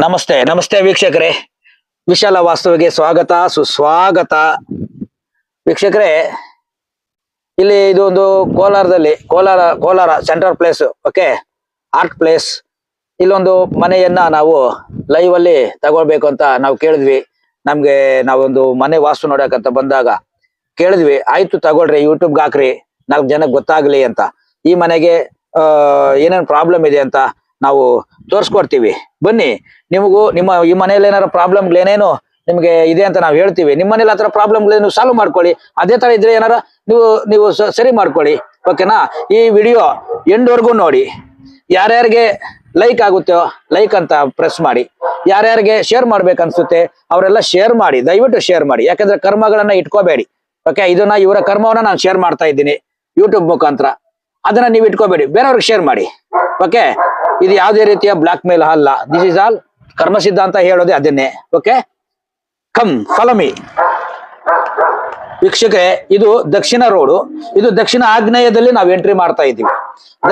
ನಮಸ್ತೆ ನಮಸ್ತೆ ವೀಕ್ಷಕರೇ. ವಿಶಾಲ ವಾಸ್ತವಿಗೆ ಸ್ವಾಗತ, ಸುಸ್ವಾಗತ. ವೀಕ್ಷಕರೇ, ಇಲ್ಲಿ ಇದೊಂದು ಕೋಲಾರದಲ್ಲಿ, Kolar Kolar central place, okay? Art place. ಇಲ್ಲೊಂದು ಮನೆಯನ್ನ ನಾವು ಲೈವ್ ಅಲ್ಲಿ ತಗೊಳ್ಬೇಕು ಅಂತ ನಾವು ಕೇಳಿದ್ವಿ. ನಮ್ಗೆ ನಾವೊಂದು ಮನೆ ವಾಸ್ತು ನೋಡಕಂತ ಬಂದಾಗ ಕೇಳಿದ್ವಿ. ಆಯ್ತು ತಗೊಳ್ರಿ ಯೂಟ್ಯೂಬ್ಗೆ ಹಾಕ್ರಿ. ನಾಲ್ಕು ಜನಕ್ಕೆ ಗೊತ್ತಾಗ್ಲಿ ಅಂತ. ಈ ಮನೆಗೆ ಏನೇನ್ ಪ್ರಾಬ್ಲಮ್ ಇದೆ ಅಂತ ನಾವು ತೋರಿಸ್ಕೊಡ್ತೀವಿ. ಬನ್ನಿ, ನಿಮಗೂ ನಿಮ್ಮ ಈ ಮನೆಯಲ್ಲಿ ಏನಾರು ಪ್ರಾಬ್ಲಮ್ಗಳೇನೇನು ನಿಮಗೆ ಇದೆ ಅಂತ ನಾವು ಹೇಳ್ತೀವಿ. ನಿಮ್ಮ ಮನೇಲಿ ಆ ಥರ ಪ್ರಾಬ್ಲಮ್ಗಳೇನು ಸಾಲ್ವ್ ಮಾಡ್ಕೊಳ್ಳಿ. ಅದೇ ತರ ಇದ್ರೆ ಏನಾರ ನೀವು ನೀವು ಸರಿ ಮಾಡ್ಕೊಳ್ಳಿ. ಓಕೆನಾ ಈ ವಿಡಿಯೋ ಎಂಡ್ವರೆಗೂ ನೋಡಿ. ಯಾರ್ಯಾರಿಗೆ ಲೈಕ್ ಆಗುತ್ತೋ ಲೈಕ್ ಅಂತ ಪ್ರೆಸ್ ಮಾಡಿ. ಯಾರ್ಯಾರಿಗೆ ಶೇರ್ ಮಾಡ್ಬೇಕನ್ಸುತ್ತೆ, ಅವರೆಲ್ಲ ಶೇರ್ ಮಾಡಿ. ದಯವಿಟ್ಟು ಶೇರ್ ಮಾಡಿ. ಯಾಕಂದ್ರೆ ಕರ್ಮಗಳನ್ನ ಇಟ್ಕೋಬೇಡಿ. ಓಕೆ ಇದನ್ನ ಇವರ ಕರ್ಮವನ್ನ ನಾನು ಶೇರ್ ಮಾಡ್ತಾ ಇದ್ದೀನಿ ಯೂಟ್ಯೂಬ್ ಮುಖಾಂತರ. ಅದನ್ನ ನೀವು ಇಟ್ಕೋಬೇಡಿ. ಬೇರೆಯವ್ರಿಗೆ ಶೇರ್ ಮಾಡಿ. ಓಕೆ ಇದು ಯಾವುದೇ ರೀತಿಯ ಬ್ಲಾಕ್ ಮೇಲ್ ಅಲ್ಲ. ದಿಸ್ ಇಸ್ ಆಲ್ ಕರ್ಮ ಸಿದ್ಧಾಂತ ಹೇಳೋದೇ ಅದನ್ನೇ. ಓಕೆ ಕಮ್ ಫಲಮಿ ಮೀ ವೀಕ್ಷಕರೇ, ಇದು ದಕ್ಷಿಣ ರೋಡು. ಇದು ದಕ್ಷಿಣ ಆಗ್ನೇಯದಲ್ಲಿ ನಾವು ಎಂಟ್ರಿ ಮಾಡ್ತಾ ಇದ್ದೀವಿ.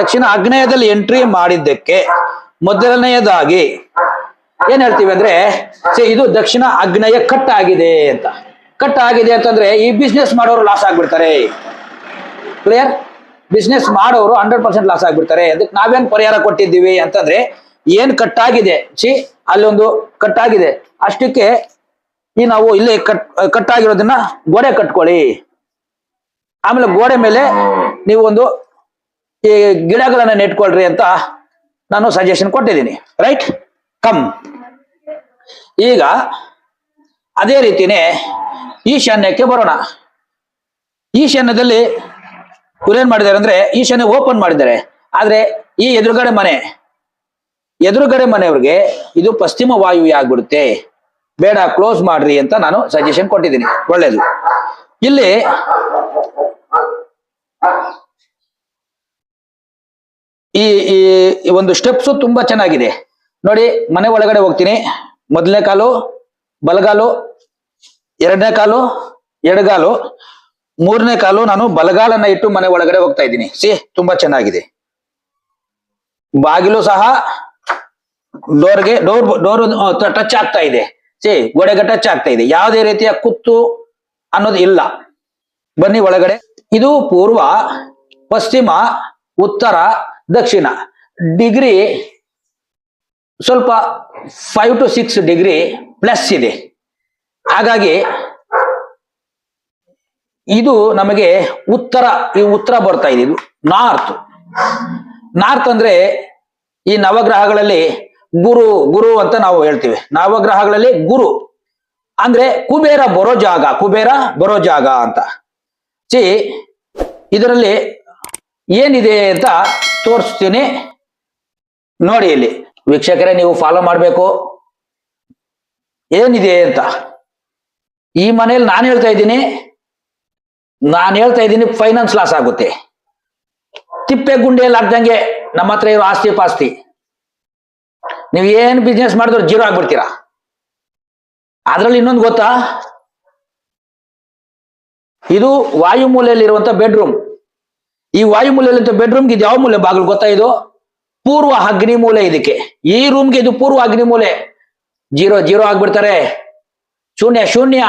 ದಕ್ಷಿಣ ಆಗ್ನೇಯದಲ್ಲಿ ಎಂಟ್ರಿ ಮಾಡಿದ್ದಕ್ಕೆ ಮೊದಲನೆಯದಾಗಿ ಏನ್ ಹೇಳ್ತೀವಿ ಅಂದ್ರೆ ಇದು ದಕ್ಷಿಣ ಆಗ್ನೇಯ ಕಟ್ ಆಗಿದೆ ಅಂತ. ಕಟ್ ಆಗಿದೆ ಅಂತಂದ್ರೆ ಈ ಬಿಸ್ನೆಸ್ ಮಾಡೋರು ಲಾಸ್ ಆಗ್ಬಿಡ್ತಾರೆ. ಕ್ಲಿಯರ್ ಬಿಸ್ನೆಸ್ ಮಾಡೋರು ಹಂಡ್ರೆಡ್ ಪರ್ಸೆಂಟ್ ಲಾಸ್ ಆಗ್ಬಿಡ್ತಾರೆ. ಅದಕ್ಕೆ ನಾವೇನ್ ಪರಿಹಾರ ಕೊಟ್ಟಿದ್ದೀವಿ ಅಂತಂದ್ರೆ ಏನ್ ಕಟ್ಟಾಗಿದೆ? ಸಿ ಅಲ್ಲೊಂದು ಕಟ್ಟಾಗಿದೆ. ಅಷ್ಟಕ್ಕೆ ಈ ನಾವು ಇಲ್ಲಿ ಕಟ್, ಕಟ್ಟಾಗಿರೋದನ್ನ ಗೋಡೆ ಕಟ್ಕೊಳ್ಳಿ. ಆಮೇಲೆ ಗೋಡೆ ಮೇಲೆ ನೀವು ಒಂದು ಈ ಗಿಡಗಳನ್ನ ನೆಟ್ಕೊಳ್ರಿ ಅಂತ ನಾನು ಸಜೆಷನ್ ಕೊಟ್ಟಿದ್ದೀನಿ. ರೈಟ್ ಕಮ್ ಈಗ ಅದೇ ರೀತಿನೇ ಈಶಾನ್ಯಕ್ಕೆ ಬರೋಣ. ಈಶಾನ್ಯದಲ್ಲಿ ಇವ್ರೇನ್ ಮಾಡಿದ್ದಾರೆ ಅಂದ್ರೆ, ಈಶಾನ್ಯ ಓಪನ್ ಮಾಡಿದ್ದಾರೆ. ಆದ್ರೆ, ಈ ಎದುರುಗಡೆ ಮನೆ, ಎದುರುಗಡೆ ಮನೆಯವ್ರಿಗೆ ಇದು ಪಶ್ಚಿಮ ವಾಯುವ್ಯ ಆಗ್ಬಿಡುತ್ತೆ. ಬೇಡ ಕ್ಲೋಸ್ ಮಾಡ್ರಿ ಅಂತ ನಾನು ಸಜೆಷನ್ ಕೊಟ್ಟಿದ್ದೀನಿ. ಒಳ್ಳೇದು. ಇಲ್ಲಿ ಈ ಈ ಈ ಒಂದು ಸ್ಟೆಪ್ಸ್ ತುಂಬಾ ಚೆನ್ನಾಗಿದೆ. ನೋಡಿ, ಮನೆ ಒಳಗಡೆ ಹೋಗ್ತೀನಿ. ಮೊದಲನೇ ಕಾಲು, ಬಲಗಾಲು, ಎರಡನೇ ಕಾಲು, ಎಡಗಾಲು. ಮೂರನೇ ಕಾಲು ನಾನು ಬಲಗಾಲನ್ನ ಇಟ್ಟು ಮನೆ ಒಳಗಡೆ ಹೋಗ್ತಾ ಇದ್ದೀನಿ. ಸಿ ತುಂಬಾ ಚೆನ್ನಾಗಿದೆ. ಬಾಗಿಲು ಸಹ ಡೋರ್ಗೆ, ಡೋರ್ ಡೋರ್ ಟಚ್ ಆಗ್ತಾ ಇದೆ. ಸಿ ಗೋಡೆಗೆ ಟಚ್ ಆಗ್ತಾ ಇದೆ. ಯಾವುದೇ ರೀತಿಯ ಕುತ್ತು ಅನ್ನೋದು ಇಲ್ಲ. ಬನ್ನಿ ಒಳಗಡೆ. ಇದು ಪೂರ್ವ, ಪಶ್ಚಿಮ, ಉತ್ತರ, ದಕ್ಷಿಣ. ಡಿಗ್ರಿ ಸ್ವಲ್ಪ five to six degree plus ಇದೆ. ಹಾಗಾಗಿ ಇದು ನಮಗೆ ಉತ್ತರ, ಈ ಉತ್ತರ ಬರ್ತಾ ಇದೆ. ಇದು ನಾರ್ತ್. ನಾರ್ತ್ ಅಂದ್ರೆ ಈ ನವಗ್ರಹಗಳಲ್ಲಿ ಗುರು ಗುರು ಅಂತ ನಾವು ಹೇಳ್ತೀವಿ. ನವಗ್ರಹಗಳಲ್ಲಿ ಗುರು. ಅಂದ್ರೆ ಕುಬೇರ ಬರೋ ಜಾಗ, ಕುಬೇರ ಬರೋ ಜಾಗ ಅಂತ. ಸಿ ಇದರಲ್ಲಿ ಏನಿದೆ ಅಂತ ತೋರಿಸ್ತೀನಿ. ನೋಡಿ ಇಲ್ಲಿ. ವೀಕ್ಷಕರೇ, ನೀವು ಫಾಲೋ ಮಾಡಬೇಕು. ಏನಿದೆ ಅಂತ. ಈ ಮನೇಲಿ ನಾನು ಹೇಳ್ತಾ ಇದ್ದೀನಿ. ನಾನು ಹೇಳ್ತಾ ಇದ್ದೀನಿ ಫೈನಾನ್ಸ್ ಲಾಸ್ ಆಗುತ್ತೆ. ತಿಪ್ಪೆ ಗುಂಡಿಯಲ್ಲಿ ಆಗ್ದಂಗೆ ನಮ್ಮ ಹತ್ರ ಇರೋ ಆಸ್ತಿ ಪಾಸ್ತಿ. ನೀವು ಏನ್ ಬಿಸ್ನೆಸ್ ಮಾಡಿದ್ರು ಜೀರೋ ಆಗ್ಬಿಡ್ತೀರಾ? ಅದ್ರಲ್ಲಿ ಇನ್ನೊಂದು ಗೊತ್ತಾ? ಇದು ವಾಯುಮೂಲೆಯಲ್ಲಿರುವಂತ ಬೆಡ್ರೂಮ್ ಈ ವಾಯುಮೂಲೆಯಲ್ಲಿರುವಂತ ಬೆಡ್ರೂಮ್ಗೆ ಇದು ಯಾವ ಮೂಲೆ ಬಾಗಿಲು ಗೊತ್ತಾ ಇದು? ಪೂರ್ವ ಅಗ್ನಿ ಮೂಲೆ ಇದಕ್ಕೆ. ಈ ರೂಮ್ಗೆ ಇದು ಪೂರ್ವ ಅಗ್ನಿ ಮೂಲೆ. ಜೀರೋ ಜೀರೋ ಆಗ್ಬಿಡ್ತಾರೆ. ಶೂನ್ಯ ಶೂನ್ಯ.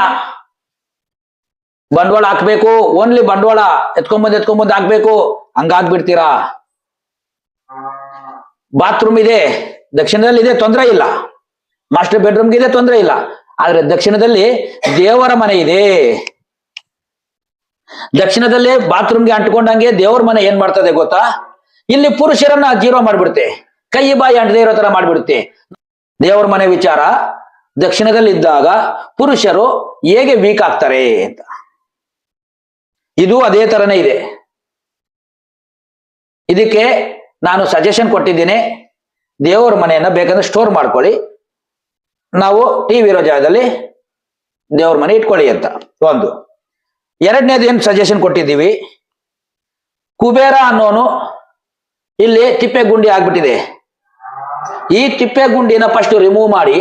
ಬಂಡವಾಳ ಹಾಕ್ಬೇಕು ಓನ್ಲಿ ಬಂಡವಾಳ ಎತ್ಕೊಂಬಂದ್ ಎತ್ಕೊಂಬಂದ್ ಹಾಕ್ಬೇಕು, ಹಂಗಾಗ್ಬಿಡ್ತೀರಾ? ಬಾತ್ರೂಮ್ ಇದೆ, ದಕ್ಷಿಣದಲ್ಲಿ ಇದೆ, ತೊಂದರೆ ಇಲ್ಲ. ಮಾಸ್ಟರ್ ಬೆಡ್ರೂಮ್ಗೆ ಇದೆ, ತೊಂದರೆ ಇಲ್ಲ. ಆದ್ರೆ ದಕ್ಷಿಣದಲ್ಲಿ ದೇವರ ಮನೆ ಇದೆ. ದಕ್ಷಿಣದಲ್ಲಿ ಬಾತ್ರೂಮ್ಗೆ ಅಂಟ್ಕೊಂಡಂಗೆ ದೇವರ ಮನೆ ಏನ್ ಮಾಡ್ತದೆ ಗೊತ್ತಾ? ಇಲ್ಲಿ ಪುರುಷರನ್ನ ಜೀರೋ ಮಾಡ್ಬಿಡುತ್ತೆ. ಕೈ, ಬಾಯಿ ಅಂಟದೇ ಇರೋ ತರ ಮಾಡ್ಬಿಡುತ್ತೆ. ದೇವರ ಮನೆ ವಿಚಾರ ದಕ್ಷಿಣದಲ್ಲಿ ಇದ್ದಾಗ ಪುರುಷರು ಹೇಗೆ ವೀಕ್ ಆಗ್ತಾರೆ ಅಂತ. ಇದು ಅದೇ ತರನೇ ಇದೆ. ಇದಕ್ಕೆ ನಾನು ಸಜೆಷನ್ ಕೊಟ್ಟಿದ್ದೀನಿ. ದೇವರ ಮನೆಯನ್ನ ಬೇಕಂದ್ರೆ ಸ್ಟೋರ್ ಮಾಡ್ಕೊಳ್ಳಿ. ನಾವು ಟಿವಿ ಇರೋ ಜಾಗದಲ್ಲಿ ದೇವ್ರ ಮನೆ ಇಟ್ಕೊಳ್ಳಿ ಅಂತ ಒಂದು. ಎರಡನೇದು ಏನು ಸಜೆಷನ್ ಕೊಟ್ಟಿದ್ದೀವಿ? ಕುಬೇರ ಅನ್ನೋನು ಇಲ್ಲಿ ತಿಪ್ಪೆ ಗುಂಡಿ ಆಗ್ಬಿಟ್ಟಿದೆ. ಈ ತಿಪ್ಪೆ ಗುಂಡಿನ ಫಸ್ಟ್ ರಿಮೂವ್ ಮಾಡಿ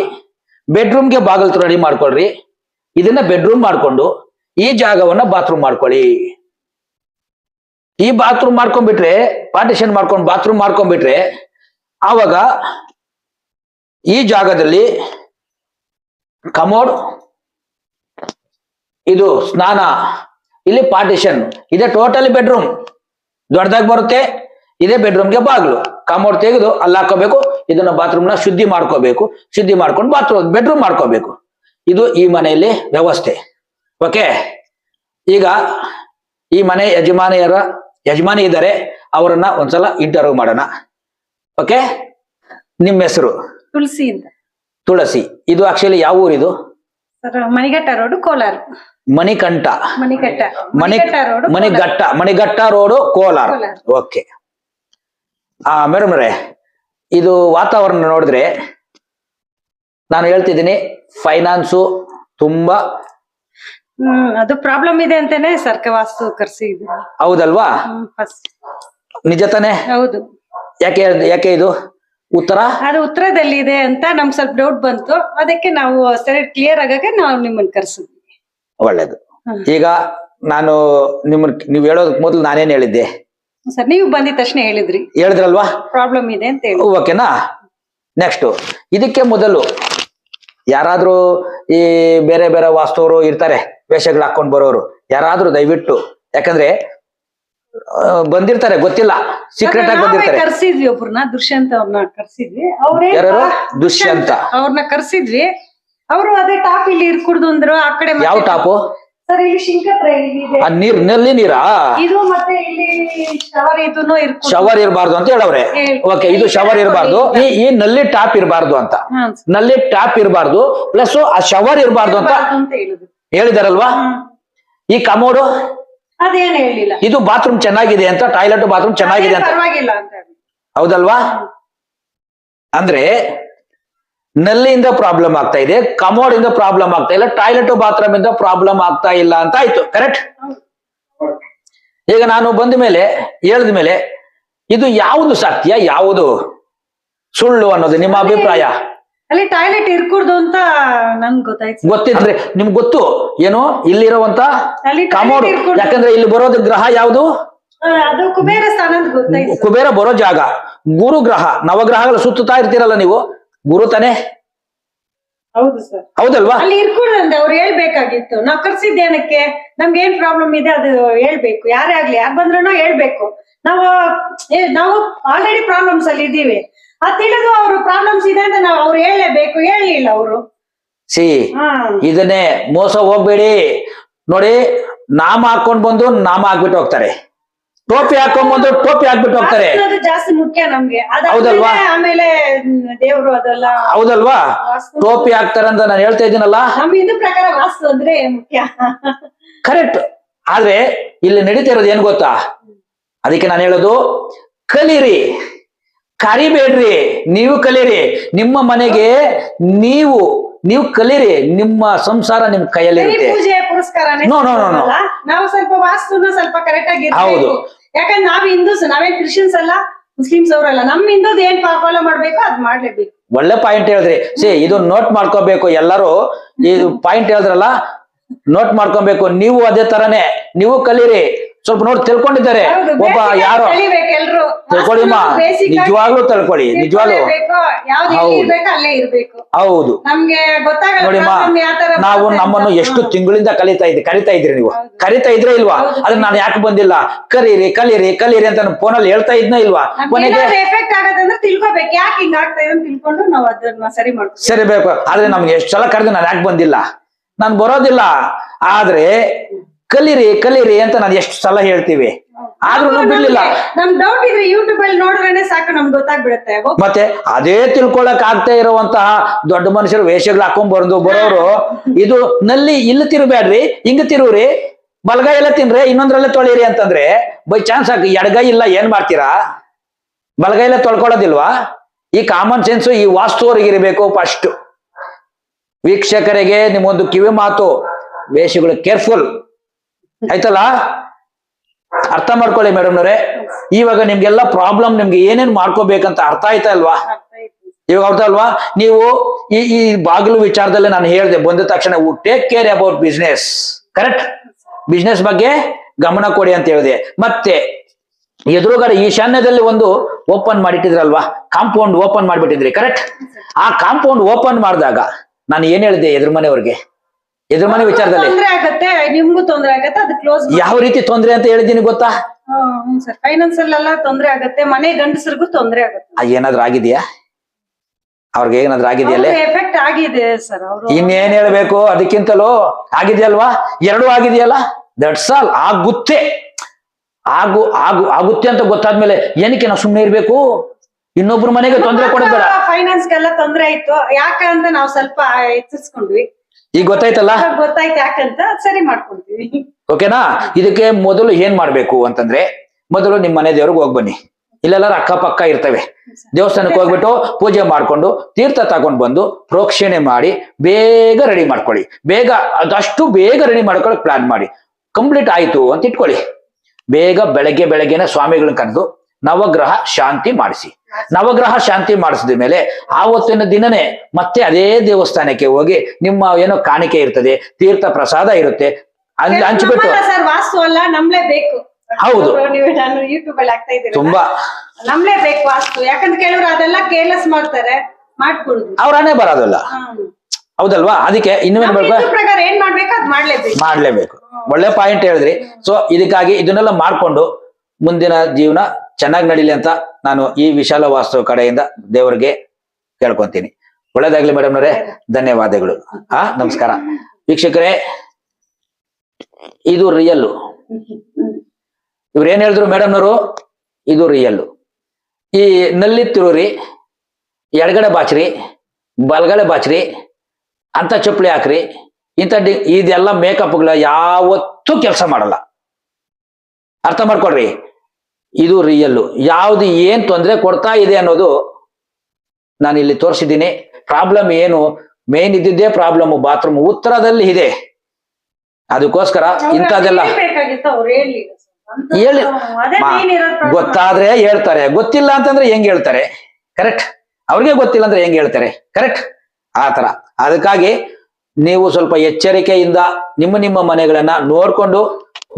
ಬೆಡ್ರೂಮ್ಗೆ ಬಾಗಿಲು ರೆಡಿ ಮಾಡ್ಕೊಳ್ರಿ. ಇದನ್ನ ಬೆಡ್ರೂಮ್ ಮಾಡ್ಕೊಂಡು ಈ ಜಾಗವನ್ನ ಬಾತ್ರೂಮ್ ಮಾಡ್ಕೊಳ್ಳಿ. ಈ ಬಾತ್ರೂಮ್ ಮಾಡ್ಕೊಂಡ್ಬಿಟ್ರೆ ಪಾರ್ಟಿಷನ್ ಮಾಡ್ಕೊಂಡು ಬಾತ್ರೂಮ್ ಮಾಡ್ಕೊಂಡ್ಬಿಟ್ರೆ, ಆವಾಗ ಈ ಜಾಗದಲ್ಲಿ ಕಮೋಡ್, ಇದು ಸ್ನಾನ, ಇಲ್ಲಿ ಪಾರ್ಟಿಷನ್ ಇದೆ ಟೋಟಲಿ ಬೆಡ್ರೂಮ್ ದೊಡ್ಡದಾಗಿ ಬರುತ್ತೆ, ಇದೇ ಬೆಡ್ರೂಮ್ಗೆ ಬಾಗ್ಲು. ಕಮೋಡ್ ತೆಗೆದು ಅಲ್ಲಿ ಹಾಕೋಬೇಕು ಇದನ್ನ ಬಾತ್ರೂಮ್ನ ಶುದ್ಧಿ ಮಾಡ್ಕೋಬೇಕು, ಶುದ್ಧಿ ಮಾಡ್ಕೊಂಡು ಬಾತ್ರೂಮ್ ಬೆಡ್ರೂಮ್ ಮಾಡ್ಕೋಬೇಕು. ಇದು ಈ ಮನೆಯಲ್ಲಿ ವ್ಯವಸ್ಥೆ. ಓಕೆ ಈಗ ಈ ಮನೆ ಯಜಮಾನಿಯರ ಯಜಮಾನಿ ಇದ್ದಾರೆ ಅವರನ್ನ ಒಂದ್ಸಲ ಇಂಟರ್ವ್ಯೂ ಮಾಡೋಣ. ಓಕೆ ನಿಮ್ಮ ಹೆಸರು? ತುಳಸಿ ಅಂತ. ತುಳಸಿ. ಇದು ಆಕ್ಚುಲಿ ಯಾವ ಊರಿದು Manighatta road Kolar. Manikanta. Manighatta. Mani Manighatta road Manighatta. Manighatta road Kolar. Kolar. Okay ಆ ಮೇಡಮ್ ರೇ ಇದು ವಾತಾವರಣ ನೋಡಿದ್ರೆ ನಾನು ಹೇಳ್ತಿದ್ದೀನಿ ಫೈನಾನ್ಸು ತುಂಬಾ ಹ್ಮ್ ಅದು ಪ್ರಾಬ್ಲಮ್ ಇದೆ ಅಂತಾನೆ ಸರ್ಕ ವಾಸ್ತು ಕರ್ಸಿ ಹೌದಲ್ವಾ? ನಿಜ ತಾನೆ? ಹೌದು. ಯಾಕೆ ಯಾಕೆ ಇದು? ಉತ್ತರ? ಅದು ಉತ್ತರದಲ್ಲಿ ಇದೆ ಅಂತ ನಮ್ ಸ್ವಲ್ಪ ಡೌಟ್ ಬಂತು. ಅದಕ್ಕೆ ನಾವು ಸರಿ ಕ್ಲಿಯರ್ ಆಗಕ್ಕೆ ನಾವು ನಿಮ್ಮನ್ನ ಕರ್ಸಿದ್ವಿ. ಒಳ್ಳೇದು. ಈಗ ನಾನು ನಿಮ್ಮ ನೀವು ಹೇಳೋದಕ್ಕೆ ಮೊದಲು ನಾನೇನ್ ಹೇಳಿದ್ದೆ? ಸರ್ ನೀವು ಬಂದಿದ ತಕ್ಷಣ ಹೇಳಿದ್ರಿ. ಹೇಳಿದ್ರಲ್ವಾ? ಪ್ರಾಬ್ಲಮ್ ಇದೆ ಅಂತ ಹೇಳಿ ಓಕೆನಾ? ನೆಕ್ಸ್ಟ್ ಇದಕ್ಕೆ ಮೊದಲು ಯಾರಾದ್ರೂ ಈ ಬೇರೆ ಬೇರೆ ವಾಸ್ತವರು ಇರ್ತಾರೆ. ವೇಷಗಳು ಹಾಕೊಂಡ್ ಬರೋರು. ಯಾರಾದ್ರೂ ದಯವಿಟ್ಟು ಯಾಕಂದ್ರೆ ಬಂದಿರ್ತಾರೆ ಗೊತ್ತಿಲ್ಲ. ಸೀಕ್ರೆಟ್ ಆಗಿ ಬಂದಿರ್ತಾರೆ. ಕರ್ಸಿದ್ವಿ ಒಬ್ರನ್ನ ದುಷ್ಯಂತ ಅವ್ರನ್ನ ಕರ್ಸಿದ್ವಿ. ಅವ್ರೇ ಯಾರು? ದುಷ್ಯಂತ. ಅವ್ರನ್ನ ಕರ್ಸಿದ್ವಿ. ಅವರು ಅದೇ ಟಾಪ್ ಇಲ್ಲಿ ಇರ್ಕುಡ್ದು ಅಂದ್ರು ಆ ಕಡೆ ಯಾವ ಟಾಪ್ ಸರ್ ಇಲ್ಲಿ ಶಿಂಕತ್ರ ಇಲ್ಲಿ ನೀರ್ನಲ್ಲಿ ನೀರಾ? ಇದು ಮತ್ತೆ ಇಲ್ಲಿ ಶವರ್ ಇದನ್ನು ಶವರ್ ಇರಬಾರ್ದು ಅಂತ ಹೇಳವ್ರೆ. ಓಕೆ ಇದು ಶವರ್ ಇರಬಾರ್ದು. ಈ ಈ ನಲ್ಲಿ ಟಾಪ್ ಇರಬಾರ್ದು ಅಂತ. ನಲ್ಲಿ ಟಾಪ್ ಇರಬಾರ್ದು. ಪ್ಲಸ್ ಆ ಶವರ್ ಇರಬಾರ್ದು ಅಂತ ಹೇಳುದು. ಹೇಳಿದಾರಲ್ವಾ? ಈ ಕಮೋಡು? ಅದೇನ್ ಹೇಳಿಲ್ಲ. ಇದು ಬಾತ್ರೂಮ್ ಚೆನ್ನಾಗಿದೆ ಅಂತ ಟಾಯ್ಲೆಟ್ ಬಾತ್ರೂಮ್ ಚೆನ್ನಾಗಿದೆ ಅಂತ. ಪರವಾಗಿಲ್ಲ ಅಂತ ಹೇಳಿ. ಹೌದಲ್ವಾ? ಅಂದ್ರೆ ನಲ್ಲಿಯಿಂದ ಪ್ರಾಬ್ಲಮ್ ಆಗ್ತಾ ಇದೆ ಕಮೋಡ್ ಇಂದ ಪ್ರಾಬ್ಲಮ್ ಆಗ್ತಾ ಇಲ್ಲ ಟಾಯ್ಲೆಟ್ ಬಾತ್ರೂಮ್ ಇಂದ ಪ್ರಾಬ್ಲಮ್ ಆಗ್ತಾ ಇಲ್ಲ ಅಂತ ಆಯ್ತು ಕರೆಕ್ಟ್? ಈಗ ನಾನು ಬಂದ ಮೇಲೆ ಹೇಳಿದ ಮೇಲೆ ಇದು ಯಾವುದು ಸತ್ಯ ಯಾವುದು ಸುಳ್ಳು ಅನ್ನೋದು ನಿಮ್ಮ ಅಭಿಪ್ರಾಯ? ಅಲ್ಲಿ ಟಾಯ್ಲೆಟ್ ಇರ್ಕೂಡ್ದು ಅಂತ ನನ್ಗೆ ಗೊತ್ತಾಯ್ತು. ಗೊತ್ತಿದ್ರೆ ನಿಮ್ಗೆ ಗೊತ್ತು ಏನು? ಇಲ್ಲಿರುವಂತ ಅಲ್ಲಿ ಕಮೋಡ್. toilet ಇರ್ಕೂಡ್ದು. ಯಾಕಂದ್ರೆ ಇಲ್ಲಿ ಬರೋದು ಗ್ರಹ ಯಾವುದು? ಆ, ಅದು ಕುಬೇರ ಸ್ಥಾನ ಅಂತ ಗೊತ್ತಾಯ್ತು. ಕುಬೇರ ಬರೋ ಜಾಗ. ಗುರು ಗ್ರಹ. ನವಗ್ರಹಗಳು ಸುತ್ತುತ್ತಾ ಇರ್ತೀರಲ್ಲ ನೀವು? ಗುರು ತಾನೇ? ಹೌದು ಸರ್. ಹೌದಲ್ವಾ? ಅಲ್ಲಿ ಇರ್ಕೂಡ್ದು ಅಂದೆ ಅವ್ರು ಹೇಳ್ಬೇಕಾಗಿತ್ತು. ನಾವ್ ಕರ್ಸಿದ್ದೇನಕ್ಕೆ ನಮ್ಗೆ ಏನ್ ಪ್ರಾಬ್ಲಮ್ ಇದೆ ಅದು ಹೇಳ್ಬೇಕು. ಯಾರೇ ಆಗ್ಲಿ ಯಾರು ಬಂದ್ರೂ ಹೇಳ್ಬೇಕು. ನಾವು ಏ, ನಾವು ಆಲ್ರೆಡಿ ಪ್ರಾಬ್ಲಮ್ಸ್ ಅಲ್ಲಿ ಇದ್ದೀವಿ. ಅದ್ ತಿಳಿದು ಅವ್ರು ಪ್ರಾಬ್ಲಮ್ಸ್ ಇದೆ ಅಂತ ನಾವು ಅವ್ರು ಹೇಳಲೇಬೇಕು. ಹೇಳಲಿಲ್ಲ ಅವರು. ಸಿ ಹಾ. ಇದನ್ನೇ ಮೋಸ ಹೋಗ್ಬೇಡಿ. ನೋಡಿ ನಾಮ ಹಾಕೊಂಡ್ ಬಂದು ನಾಮ ಹಾಕ್ಬಿಟ್ಟು ಹೋಗ್ತಾರೆ. ಟೋಪಿ ಹಾಕೊಂಡ್ ಬಂದು ಟೋಪಿ ಹಾಕ್ಬಿಟ್ಟು ಹೋಗ್ತಾರೆ. ಅದು ಜಾಸ್ತಿ ಮುಖ್ಯ ನಮ್ಗೆ. ಹೌದಲ್ವಾ? ಅದಾದ್ಮೇಲೆ ಆಮೇಲೆ ದೇವ್ರು ಅದೆಲ್ಲ ಹೌದಲ್ವಾ? ವಾಸ್ತು ಟೋಪಿ ಹಾಕ್ತಾರೆ ಅಂತ ನಾನು ಹೇಳ್ತಾ ಇದ್ದೀನಲ್ಲ? ನಮ್ ಹಿಂದೂ ಪ್ರಕಾರ ವಾಸ್ತು ಅಂದ್ರೆ ಮುಖ್ಯ. ಕರೆಕ್ಟ್. ಆದ್ರೆ ಇಲ್ಲಿ ನಡೀತಾ ಇರೋದು ಏನ್ ಗೊತ್ತಾ? ಅದಕ್ಕೆ ನಾನು ಹೇಳೋದು ಕಲೀರಿ. ಕರಿಬೇಡ್ರಿ ನೀವು ಕಲೀರಿ. ನಿಮ್ಮ ಮನೆಗೆ ನೀವು ನೀವು ಕಲೀರಿ. ನಿಮ್ಮ ಸಂಸಾರ ನಿಮ್ ಕೈಯಲ್ಲಿ ಕೈಯಲ್ಲಿರುತ್ತೆ no. ಅಲ್ಲ? ನಾವು ಸ್ವಲ್ಪ ವಾಸ್ತುನ ಸ್ವಲ್ಪ ಕರೆಕ್ಟ್ ಆಗಿ ಹೌದು. ಯಾಕಂದ್ರೆ ನಾವ್ ಹಿಂದೂಸ್ ನಾವೇನ್ ಕ್ರಿಶ್ಚಿಯನ್ಸ್ ಅಲ್ಲ ಮುಸ್ಲಿಮ್ಸ್ ಅವರಲ್ಲ ನಮ್ ಹಿಂದೂದ್ ಏನ್ ಫಾಲೋ ಮಾಡ್ಬೇಕು ಅದ್ ಮಾಡ್ಲೇಬೇಕು. ಒಳ್ಳೆ ಪಾಯಿಂಟ್ ಹೇಳಿದ್ರಿ. ಸಿ ಇದು ನೋಟ್ ಮಾಡ್ಕೋಬೇಕು ಎಲ್ಲರೂ. ಇದು ಪಾಯಿಂಟ್ ಹೇಳಿದ್ರಲ್ಲ ನೋಟ್ ಮಾಡ್ಕೊಬೇಕು. ನೀವು ಅದೇ ತರನೇ ನೀವು ಕಲೀರಿ. ಸ್ವಲ್ಪ ನೋಡಿ ತಿಳ್ಕೊಂಡಿದ್ದಾರೆ. ಒಬ್ಬ ಯಾರು ತಿಳ್ಕೊಳ್ಳಿಮ್ಮ ನಿಜವಾಗ್ಲೂ ತಿಳ್ಕೊಳ್ಳಿ ನಿಜವಾಗ್ಲೂ. ಹೌದು. ಅಲ್ಲೇ ನೋಡಿಮ್ಮ ನಾವು ನಮ್ಮನ್ನು ಎಷ್ಟು ತಿಂಗಳಿಂದ ಕಲಿತಾ ಇದ್ರಿ ಕಲಿತಾ ಇದ್ರಿ ನೀವು. ಕರಿತಾ ಇದ್ರೆ ಇಲ್ವಾ. ಅದನ್ನ ನಾನು ಯಾಕೆ ಬಂದಿಲ್ಲ? ಕಲೀರಿ ಕಲೀರಿ ಕಲೀರಿ ಅಂತ ಫೋನಲ್ಲಿ ಹೇಳ್ತಾ ಇದ್ನ ಇಲ್ವಾ? ಕೊನೆಗೆ ಸರಿ ಬೇಕು. ಆದ್ರೆ ನಮ್ಗೆ ಎಷ್ಟು ಸಲ ಕರೆದು ನಾನು ಯಾಕೆ ಬಂದಿಲ್ಲ? ನಾನು ಬರೋದಿಲ್ಲ. ಆದ್ರೆ ಕಲಿರಿ ಕಲಿರಿ ಅಂತ ನಾನು ಎಷ್ಟು ಸಲ ಹೇಳ್ತೀವಿ. ಆದ್ರೂ ಬಿಡ್ಲಿಲ್ಲ. ನಮ್ ಡೌಟ್ ಇದ್ರೆ ಯೂಟ್ಯೂಬ್ ಅಲ್ಲಿ ನೋಡಿದ್ರೆ ಸಾಕು ನಮ್ಗೆ ಗೊತ್ತಾಗ್ಬಿಡುತ್ತೆ. ಮತ್ತೆ ಅದೇ ತಿಳ್ಕೊಳಕ್ ಆಗ್ತಾ ಇರುವಂತಹ ದೊಡ್ಡ ಮನುಷ್ಯರು ವೇಷಗಳು ಹಾಕೊಂಡ್ ಬರೋದು ಬರೋರು ಇದು ನಲ್ಲಿ ಇಲ್ಲಿ ತಿರುಬೇಡ್ರಿ ಹಿಂಗ ತಿರುವ್ರಿ ಬಲಗೈ ಎಲ್ಲ ತಿನ್ರಿ ಇನ್ನೊಂದ್ರಲ್ಲೇ ತೊಳಿರಿ ಅಂತಂದ್ರೆ ಬೈ ಚಾನ್ಸ್ ಹಾಕಿ ಎಡಗೈ ಇಲ್ಲ ಏನ್ ಮಾಡ್ತೀರಾ? ಬಲಗೈಲೆ ತೊಳ್ಕೊಳ್ಳೋದಿಲ್ವಾ ಈ ಕಾಮನ್ ಸೆನ್ಸ್ ಈ ವಾಸ್ತುವರಿಗಿರ್ಬೇಕು ಫಸ್ಟ್ ವೀಕ್ಷಕರಿಗೆ ನಿಮ್ಮೊಂದು ಕಿವಿ ಮಾತು. ವೇಷಗಳು ಕೇರ್ಫುಲ್. ಆಯ್ತಲ್ಲ? ಅರ್ಥ ಮಾಡ್ಕೊಳ್ಳಿ ಮೇಡಮ್ನವ್ರೆ. ಇವಾಗ ನಿಮ್ಗೆಲ್ಲ ಪ್ರಾಬ್ಲಮ್ ನಿಮ್ಗೆ ಏನೇನ್ ಮಾಡ್ಕೋಬೇಕಂತ ಅರ್ಥ ಆಯ್ತಾ ಅಲ್ವಾ ಇವಾಗ ಅರ್ಥ ಅಲ್ವಾ? ನೀವು ಈ ಈ ಬಾಗಿಲು ವಿಚಾರದಲ್ಲಿ ನಾನು ಹೇಳಿದೆ ಬಂದ ತಕ್ಷಣ take care about business correct business ಬಗ್ಗೆ ಗಮನ ಕೊಡಿ ಅಂತ ಹೇಳಿದೆ. ಮತ್ತೆ ಎದುರುಗಡೆ ಈಶಾನ್ಯದಲ್ಲಿ ಒಂದು ಓಪನ್ ಮಾಡಿಟ್ಟಿದ್ರಲ್ವಾ? ಕಾಂಪೌಂಡ್ ಓಪನ್ ಮಾಡಿಬಿಟ್ಟಿದ್ರಿ ಕರೆಕ್ಟ್ ಆ ಕಾಂಪೌಂಡ್ ಓಪನ್ ಮಾಡಿದಾಗ ನಾನು ಏನ್ ಹೇಳಿದೆ ಎದುರು ಮನೆಯವ್ರಿಗೆ? ಎದುರು ಮನೆ ವಿಚಾರದಲ್ಲಿ? ತೊಂದ್ರೆ ಆಗತ್ತೆ ನಿಮ್ಗೂ ತೊಂದ್ರೆ ಆಗತ್ತೆ ಅದು ಕ್ಲೋಸ್ ಯಾವ ರೀತಿ ತೊಂದ್ರೆ ಅಂತ ಹೇಳಿದ್ದೀನಿ ಗೊತ್ತಾ? Hmm sir. ತೊಂದ್ರೆ ಆಗತ್ತೆ ಮನೆ ಗಂಡಸರಿಗೂ ತೊಂದ್ರೆ ಆಗತ್ತೆ. ಆ, ಏನಾದ್ರೂ ಆಗಿದೆಯಾ? ಅವ್ರಿಗೆ ಏನಾದ್ರೂ ಆಗಿದೆಯಲ್ಲೇ? ಎಫೆಕ್ಟ್ ಆಗಿದೆ ಸರ್ ಅವರು ಇನ್ನೇನ್ ಹೇಳ್ಬೇಕು? ಅದಕ್ಕಿಂತಲೂ ಆಗಿದೆಯಲ್ವಾ? ಎರಡು ಆಗಿದೆಯಲ್ಲ? ದಟ್ಸ್ ಆಲ್ ಆಗುತ್ತೆ. ಆಗು ಆಗು ಆಗುತ್ತೆ ಅಂತ ಗೊತ್ತಾದ್ಮೇಲೆ ಏನಕ್ಕೆ ನಾವು ಸುಮ್ಮನೆ ಇರ್ಬೇಕು? ಇನ್ನೊಬ್ರು ಮನೆಗೆ ತೊಂದರೆ ಕೊಡೋದ್ ಬೇಡ ಎಲ್ಲ ತೊಂದ್ರೆ ಆಯ್ತು. ಯಾಕ ಅಂತ ನಾವು ಸ್ವಲ್ಪ ಎಚ್ಚರಿಸ್ಕೊಂಡ್ವಿ. ಈಗ ಗೊತ್ತಾಯ್ತಲ್ಲ? ಗೊತ್ತಾಯ್ತು ಯಾಕಂತ ಸರಿ ಮಾಡ್ಕೊಂತೀವಿ. ಓಕೆನಾ ಇದಕ್ಕೆ ಮೊದಲು ಏನ್ ಮಾಡ್ಬೇಕು ಅಂತಂದ್ರೆ ಮೊದಲು ನಿಮ್ ಮನೆ ದೇವ್ರಿಗೆ ಹೋಗ್ ಬನ್ನಿ. ಇಲ್ಲೆಲ್ಲಾರು ಅಕ್ಕಪಕ್ಕ ಇರ್ತವೆ. ದೇವಸ್ಥಾನಕ್ಕೆ ಹೋಗ್ಬಿಟ್ಟು ಪೂಜೆ ಮಾಡ್ಕೊಂಡು ತೀರ್ಥ ತಗೊಂಡ್ ಬಂದು ಪ್ರೋಕ್ಷಣೆ ಮಾಡಿ ಬೇಗ ರೆಡಿ ಮಾಡ್ಕೊಳ್ಳಿ. ಬೇಗ ಅದಷ್ಟು ಬೇಗ ರೆಡಿ ಮಾಡ್ಕೊಳ್ಳಿ ಪ್ಲಾನ್ ಮಾಡಿ. ಕಂಪ್ಲೀಟ್ ಆಯ್ತು ಅಂತ ಇಟ್ಕೊಳ್ಳಿ. ಬೇಗ ಬೆಳಗ್ಗೆ ಬೆಳಗ್ಗೆನೆ ಸ್ವಾಮಿಗಳನ್ನ ಕರೆದು ನವಗ್ರಹ ಶಾಂತಿ ಮಾಡಿಸಿ. ನವಗ್ರಹ ಶಾಂತಿ ಮಾಡಿಸಿದ ಮೇಲೆ ಆವತ್ತಿನ ದಿನನೇ ಮತ್ತೆ ಅದೇ ದೇವಸ್ಥಾನಕ್ಕೆ ಹೋಗಿ ನಿಮ್ಮ ಏನೋ ಕಾಣಿಕೆ ಇರ್ತದೆ ತೀರ್ಥ ಪ್ರಸಾದ ಇರುತ್ತೆ ಅಲ್ಲಿ ಹಂಚ್ಬಿಟ್ಟು ಸರ್ ವಾಸ್ತು ಅಲ್ಲ ನಮ್ಲೇಬೇಕು ಹೌದು. ನಾನು ಯೂಟ್ಯೂಬ್ ಅಲ್ಲಿ ಆಗ್ತಾ ತುಂಬಾ. ನಮ್ಲೇಬೇಕು ವಾಸ್ತು. ಯಾಕಂದ್ರೆ ಕೆಲವರು ಅದೆಲ್ಲ ಕೇರ್ಲೆಸ್ ಮಾಡ್ತಾರೆ ಮಾಡ್ಕೊಳ್ಳಿ ಅವ್ರನ್ನೇ ಬರೋದಲ್ಲ. ಹೌದಲ್ವಾ? ಅದಕ್ಕೆ ಇನ್ನೇನ್ ಪ್ರಕಾರ ಏನ್ ಮಾಡ್ಬೇಕು ಅದ್ ಮಾಡ್ಲೇಬೇಕು. ಮಾಡ್ಲೇಬೇಕು. ಒಳ್ಳೆ ಪಾಯಿಂಟ್ ಹೇಳಿದ್ರಿ. ಸೊ ಇದಕ್ಕಾಗಿ ಇದನ್ನೆಲ್ಲ ಮಾಡ್ಕೊಂಡು ಮುಂದಿನ ಜೀವನ ಚೆನ್ನಾಗಿ ನಡೀಲಿ ಅಂತ ನಾನು ಈ ವಿಶಾಲ ವಾಸ್ತವ ಕಡೆಯಿಂದ ದೇವರಿಗೆ ಕೇಳ್ಕೊಂತೀನಿ. ಒಳ್ಳೇದಾಗ್ಲಿ ಮೇಡಮ್ನವರೇ, ಧನ್ಯವಾದಗಳು. ಆ, ನಮಸ್ಕಾರ. ವೀಕ್ಷಕರೇ, ಇದು ರಿಯಲ್ಲು ಇವ್ರು ಏನ್ ಹೇಳಿದ್ರು ಮೇಡಮ್ನವರು? ಇದು ರಿಯಲ್ಲು ಈ ನಲ್ಲಿ ತಿರುರಿ, ಎಡಗಡೆ ಬಾಚ್ರಿ, ಬಲಗಡೆ ಬಾಚ್ರಿ ಅಂತ ಚಪ್ಪಲಿ ಹಾಕ್ರಿ, ಇಂಥ ಡಿ, ಇದೆಲ್ಲ ಮೇಕಪ್ಗಳ ಯಾವತ್ತೂ ಕೆಲಸ ಮಾಡಲ್ಲ. ಅರ್ಥ ಮಾಡ್ಕೊಡ್ರಿ ಇದು ರಿಯಲ್ಲು ಯಾವುದು ಏನ್ ತೊಂದರೆ ಕೊಡ್ತಾ ಇದೆ ಅನ್ನೋದು ನಾನು ಇಲ್ಲಿ ತೋರಿಸಿದ್ದೀನಿ. ಪ್ರಾಬ್ಲಮ್ ಏನು? ಮೇನ್ ಇದ್ದಿದ್ದೇ ಪ್ರಾಬ್ಲಮ್ ಬಾತ್ರೂಮ್ ಉತ್ತರದಲ್ಲಿ ಇದೆ. ಅದಕ್ಕೋಸ್ಕರ ಇಂಥದ್ದೆಲ್ಲ ಹೇಳಿ. ಗೊತ್ತಾದ್ರೆ ಹೇಳ್ತಾರೆ. ಗೊತ್ತಿಲ್ಲ ಅಂತಂದ್ರೆ ಹೆಂಗ್ ಹೇಳ್ತಾರೆ? ಕರೆಕ್ಟ್ ಅವ್ರಿಗೆ ಗೊತ್ತಿಲ್ಲ ಅಂದ್ರೆ ಹೆಂಗ್ ಹೇಳ್ತಾರೆ? ಕರೆಕ್ಟ್ ಆ ತರ ಅದಕ್ಕಾಗಿ ನೀವು ಸ್ವಲ್ಪ ಎಚ್ಚರಿಕೆಯಿಂದ ನಿಮ್ಮ ನಿಮ್ಮ ಮನೆಗಳನ್ನ ನೋಡ್ಕೊಂಡು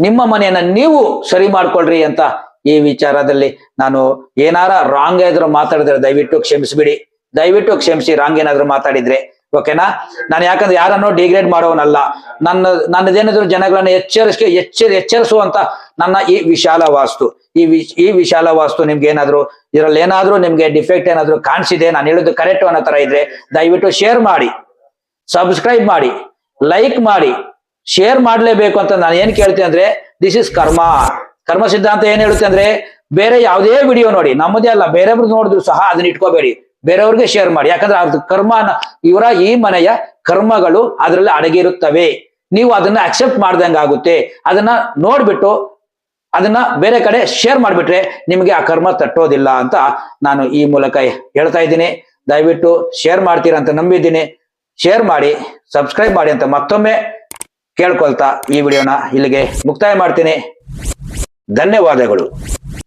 ನಿಮ್ಮ ಮನೆಯನ್ನ ನೀವು ಸರಿ ಮಾಡ್ಕೊಳ್ರಿ ಅಂತ ಈ ವಿಚಾರದಲ್ಲಿ ನಾನು ಏನಾರ ರಾಂಗ್ ಏನಾದ್ರು ಮಾತಾಡಿದ್ರೆ ದಯವಿಟ್ಟು ಕ್ಷಮಿಸ್ಬಿಡಿ. ದಯವಿಟ್ಟು ಕ್ಷಮಿಸಿ ರಾಂಗ್ ಏನಾದ್ರು ಮಾತಾಡಿದ್ರೆ. ಓಕೆನಾ ನಾನು ಯಾಕಂದ್ರೆ ಯಾರನ್ನು ಡಿಗ್ರೇಡ್ ಮಾಡೋನಲ್ಲ. ನನ್ನ, ನನ್ನದೇನಾದ್ರು ಜನಗಳನ್ನ ಎಚ್ಚರಿಸಿ ಎಚ್ಚರ, ಎಚ್ಚರಿಸುವಂತ ನನ್ನ ಈ ವಿಶಾಲ ವಾಸ್ತು. ಈ ವಿ ಈ ವಿಶಾಲ ವಾಸ್ತು ನಿಮ್ಗೆ ಏನಾದ್ರು, ಇದರಲ್ಲಿ ಏನಾದ್ರೂ ನಿಮ್ಗೆ ಡಿಫೆಕ್ಟ್ ಏನಾದ್ರು ಕಾಣಿಸಿದೆ, ನಾನು ಹೇಳೋದು ಕರೆಕ್ಟ್ ಅನ್ನೋ ತರ ಇದ್ರೆ ದಯವಿಟ್ಟು ಶೇರ್ ಮಾಡಿ. ಸಬ್ಸ್ಕ್ರೈಬ್ ಮಾಡಿ. ಲೈಕ್ ಮಾಡಿ. ಶೇರ್ ಮಾಡಲೇಬೇಕು ಅಂತ ನಾನು ಏನ್ ಕೇಳ್ತೀನಿ ಅಂದ್ರೆ ದಿಸ್ ಇಸ್ ಕರ್ಮ ಕರ್ಮ ಸಿದ್ಧಾಂತ ಏನ್ ಹೇಳುತ್ತೆ ಅಂದ್ರೆ ಬೇರೆ ಯಾವುದೇ ವಿಡಿಯೋ ನೋಡಿ, ನಮ್ಮದೇ ಅಲ್ಲ, ಬೇರೆಯವ್ರು ನೋಡಿದ್ರು ಸಹ ಅದನ್ನ ಇಟ್ಕೋಬೇಡಿ. ಬೇರೆಯವ್ರಿಗೆ ಶೇರ್ ಮಾಡಿ. ಯಾಕಂದ್ರೆ ಅದ್ರ ಕರ್ಮ ಇವರ ಈ ಮನೆಯ ಕರ್ಮಗಳು ಅದರಲ್ಲಿ ಅಡಗಿರುತ್ತವೆ ನೀವು ಅದನ್ನ ಅಕ್ಸೆಪ್ಟ್ ಮಾಡ್ದಂಗೆ ಆಗುತ್ತೆ. ಅದನ್ನ ನೋಡ್ಬಿಟ್ಟು ಅದನ್ನ ಬೇರೆ ಕಡೆ ಶೇರ್ ಮಾಡಿಬಿಟ್ರೆ ನಿಮಗೆ ಆ ಕರ್ಮ ತಟ್ಟೋದಿಲ್ಲ ಅಂತ ನಾನು ಈ ಮೂಲಕ ಹೇಳ್ತಾ ಇದ್ದೀನಿ. ದಯವಿಟ್ಟು ಶೇರ್ ಮಾಡ್ತೀರಾ ಅಂತ ನಂಬಿದ್ದೀನಿ. ಶೇರ್ ಮಾಡಿ ಸಬ್ಸ್ಕ್ರೈಬ್ ಮಾಡಿ ಅಂತ ಮತ್ತೊಮ್ಮೆ ಕೇಳ್ಕೊಳ್ತಾ ಈ ವಿಡಿಯೋನ ಇಲ್ಲಿಗೆ ಮುಕ್ತಾಯ ಮಾಡ್ತೀನಿ. ಧನ್ಯವಾದಗಳು.